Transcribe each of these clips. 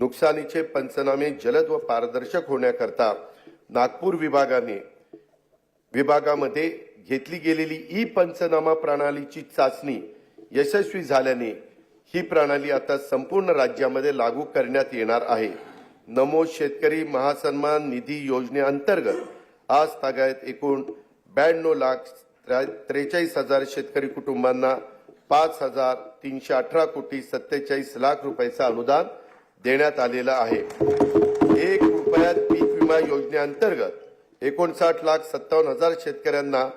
नुकसानीचे पंचनामे जलद व पारदर्शक होण्याकरता नागपूर विभागाने विभागामध्ये घेतली गेलेली ई पंचनामा प्रणालीची चाचणी यशस्वी झाल्याने ही प्रणाली आता संपूर्ण राज्यामध्ये लागू करण्यात येणार आहे. नमो शेतकरी महासन्मान निधी योजनेअंतर्गत आज तागायत एकूण ब्याण्णव लाख त्रेचाळीस हजार शेतकरी कुटुंबांना पाच हजार तीनशे अठरा कोटी सत्तेचाळीस लाख रुपयाचं अनुदान देण्यात आलेलं आहे. एक रुपयात पीक विमा योजनेअंतर्गत एकोणसाठ लाख सत्तावन्न हजार शेतकऱ्यांना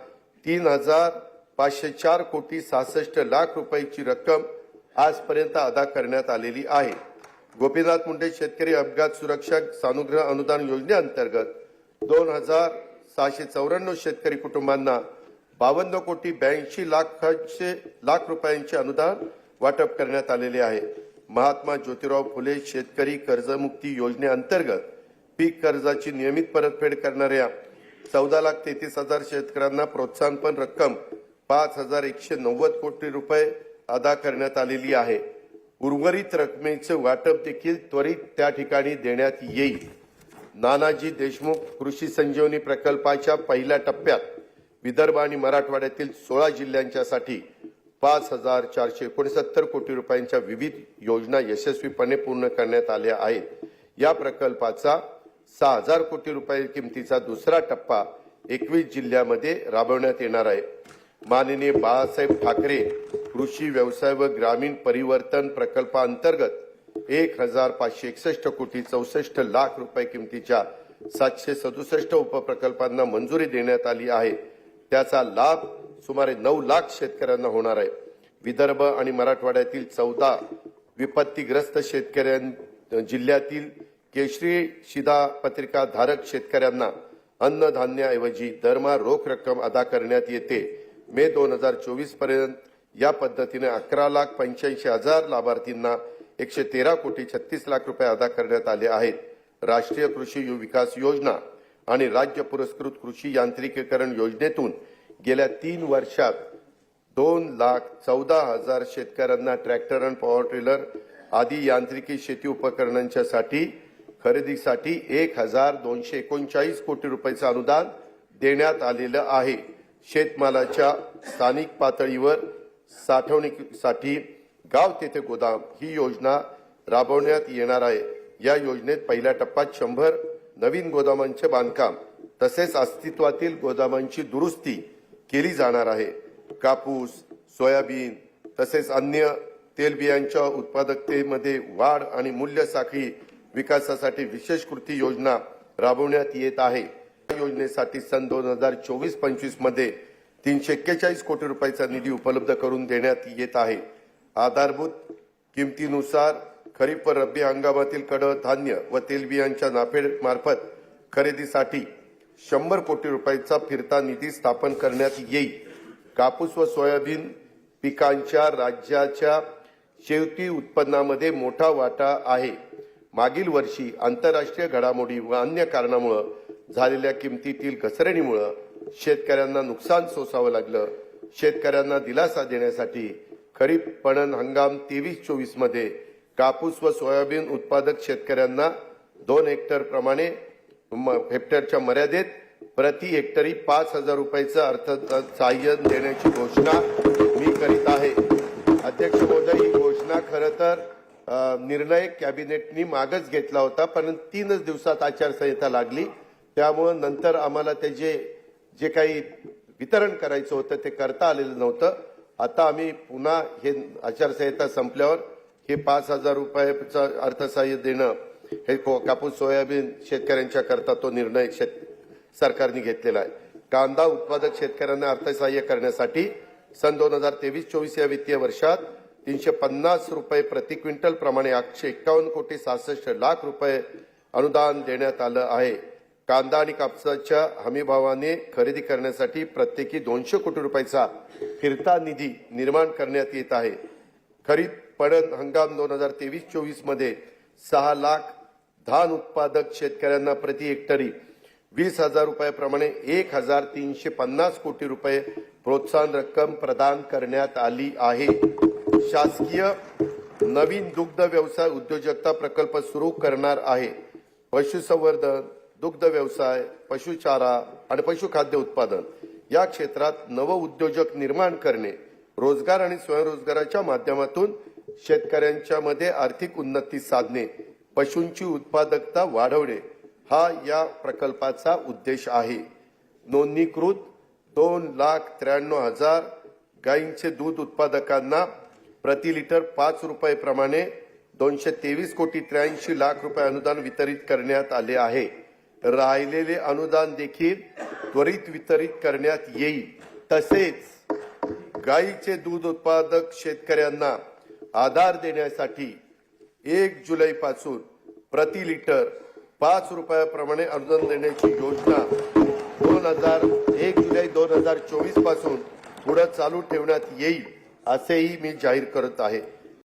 तीन हजार पाचशे चार कोटी सहासष्ट लाख रुपयाची रक्कम आजपर्यंत अदा करण्यात आलेली आहे. गोपीनाथ मुंडे शेतकरी अपघात सुरक्षा सानुग्रह अनुदान योजनेअंतर्गत दोन हजार सहाशे चौऱ्याण्णव शेतकरी कुटुंबांना बावन्न कोटी ब्याऐंशी लाखांचे लाख रुपयांचे अनुदान वाटप करण्यात आलेले आहे. महात्मा ज्योतिराव फुले शेतकरी कर्जमुक्ती योजनेअंतर्गत पीक कर्जाची नियमित परतफेड करणाऱ्या चौदा लाख तेहतीस हजार शेतकऱ्यांना प्रोत्साहनपण रक्कम पाच हजार एकशे नव्वद कोटी रुपये अदा करण्यात आलेली आहे. उर्वरित रकमेचं वाटप देखील त्वरित त्या ठिकाणी देण्यात येईल. नानाजी देशमुख कृषी संजीवनी प्रकल्पाच्या पहिल्या टप्प्यात विदर्भ आणि मराठवाड्यातील सोळा जिल्ह्यांच्यासाठी पाच हजार चारशे एकोणसत्तर कोटी रुपयांच्या विविध योजना यशस्वीपणे पूर्ण करण्यात आल्या आहेत. या प्रकल्पाचा सहा हजार कोटी रुपये किमतीचा दुसरा टप्पा एकवीस जिल्ह्यामध्ये राबवण्यात येणार आहे. माननीय बाळासाहेब ठाकरे कृषी व्यवसाय व ग्रामीण परिवर्तन प्रकल्पाअंतर्गत एक हजार पाचशे एकसष्ट कोटी चौसष्ट लाख रुपये किमतीच्या सातशे सदुसष्ट उपप्रकल्पांना मंजुरी देण्यात आली आहे. त्याचा लाभ सुमारे नऊ लाख शेतकऱ्यांना होणार आहे. विदर्भ आणि मराठवाड्यातील चौदा विपत्तीग्रस्त शेतकऱ्यां जिल्ह्यातील केशरी शिदा पत्रिका धारक शेतकऱ्यांना अन्नधान्याऐवजी दरमहा रोख रक्कम अदा करण्यात येते. मे दोन हजार चोवीसपर्यंत या पद्धतीने अकरा लाख पंच्याऐंशी हजार लाभार्थींना एकशे तेरा कोटी छत्तीस लाख रुपये अदा करण्यात आले आहेत. राष्ट्रीय कृषी विकास योजना आणि राज्य पुरस्कृत कृषी यांत्रिकीकरण योजनेतून गेल्या तीन वर्षात दोन लाख चौदा हजार शेतकऱ्यांना ट्रॅक्टर आणि पॉवर ट्रेलर आदी यांत्रिकी शेती उपकरणांच्यासाठी खरेदीसाठी एक हजार दोनशे एकोणचाळीस कोटी रुपयाचं अनुदान देण्यात आलेलं आहे. शेतमालाच्या स्थानिक पातळीवर साठवणुकीसाठी गाव तेथे गोदाम ही योजना राबवण्यात येणार आहे. या योजनेत पहिल्या टप्प्यात शंभर नवीन गोदामांचे बांधकाम तसेच अस्तित्वातील गोदामांची दुरुस्ती केली जाणार आहे. कापूस सोयाबीन तसेच अन्य तेलबियांच्या उत्पादकतेमध्ये वाढ आणि मूल्य साखळी विकासासाठी विशेष कृती योजना राबवण्यात येत आहे. या योजनेसाठी सन दोन हजार चोवीस पंचवीसमध्ये तीनशे एक्केचाळीस कोटी रुपयाचा निधी उपलब्ध करून देण्यात येत आहे. आधारभूत किमतीनुसार खरीप व रब्बी हंगामातील कडधान्य व तेलबियांच्या नाफेड मार्फत खरेदीसाठी शंभर कोटी रुपयाचा फिरता निधी स्थापन करण्यात येईल. कापूस व सोयाबीन पिकांच्या राज्याच्या शेवटी उत्पन्नामध्ये मोठा वाटा आहे. मागील वर्षी आंतरराष्ट्रीय घडामोडी व अन्य कारणामुळं झालेल्या किमतीतील घसरणीमुळं शेतकऱ्यांना नुकसान सोसावं लागलं. शेतकऱ्यांना दिलासा देण्यासाठी खरीप पणन हंगाम तेवीस चोवीसमध्ये कापूस व सोयाबीन उत्पादक शेतकऱ्यांना दोन हेक्टर प्रमाणे हेक्टरच्या मर्यादेत प्रति हेक्टरी पाच हजार रुपयाचं अर्थ सहाय्य देण्याची घोषणा मी करीत आहे. अध्यक्ष महोदय ही घोषणा खरं तर निर्णय कॅबिनेटनी मागच घेतला होता पण तीनच दिवसात आचारसंहिता लागली. त्यामुळं नंतर आम्हाला त्याचे जे काही वितरण करायचं होतं ते करता आलेलं नव्हतं. आता आम्ही पुन्हा हे आचारसंहिता संपल्यावर हे पाच हजार रुपयाचं अर्थसहाय्य देणं हे कापूस सोयाबीन शेतकऱ्यांच्या करता तो निर्णय शेत सरकारने घेतलेला आहे. कांदा उत्पादक शेतकऱ्यांना अर्थसहाय्य करण्यासाठी सन दोन हजार तेवीस चोवीस या वित्तीय वर्षात तीनशे पन्नास रुपये प्रति क्विंटल प्रमाणे आठशे एक्कावन्न कोटी सहासष्ट लाख रुपये अनुदान देण्यात आलं आहे. कांदा आणि कापसाच्या हमीभावाने खरेदी करण्यासाठी प्रत्येकी दोनशे कोटी रुपयाचा फिरता निधी निर्माण करण्यात येत आहे. खरीप पणन हंगाम दोन हजार तेवीस चोवीसमध्ये सहा लाख धान उत्पादक शेतकऱ्यांना प्रति हेक्टरी वीस हजार रुपयाप्रमाणे एक हजार तीनशे पन्नास कोटी रुपये प्रोत्साहन रक्कम प्रदान करण्यात आली आहे. शासकीय नवीन दुग्ध व्यवसाय उद्योजकता प्रकल्प सुरू करणार आहे. पशुसंवर्धन दुग्ध व्यवसाय पशुचारा आणि पशुखाद्य उत्पादन या क्षेत्रात नव उद्योजक निर्माण करणे रोजगार आणि स्वयंरोजगाराच्या माध्यमातून शेतकऱ्यांच्या मध्ये आर्थिक उन्नती साधणे पशूंची उत्पादकता वाढवणे हा या प्रकल्पाचा उद्देश आहे. नोंदणीकृत दोन लाख त्र्याण्णव हजार गायींचे दूध उत्पादकांना प्रति लिटर पाच रुपये प्रमाणे दोनशे तेवीस कोटी त्र्याऐंशी लाख रुपये अनुदान वितरित करण्यात आले आहे. राहिलेले अनुदान देखील त्वरित वितरित करण्यात येईल. तसेच गायीचे दूध उत्पादक शेतकऱ्यांना आधार देण्यासाठी एक जुलै पासून प्रति लिटर पाच रुपयाप्रमाणे अनुदान देण्याची योजना दोन हजार एक जुलै दोन हजार चोवीसपासून पुढे चालू ठेवण्यात येईल असेही मी जाहीर करत आहे.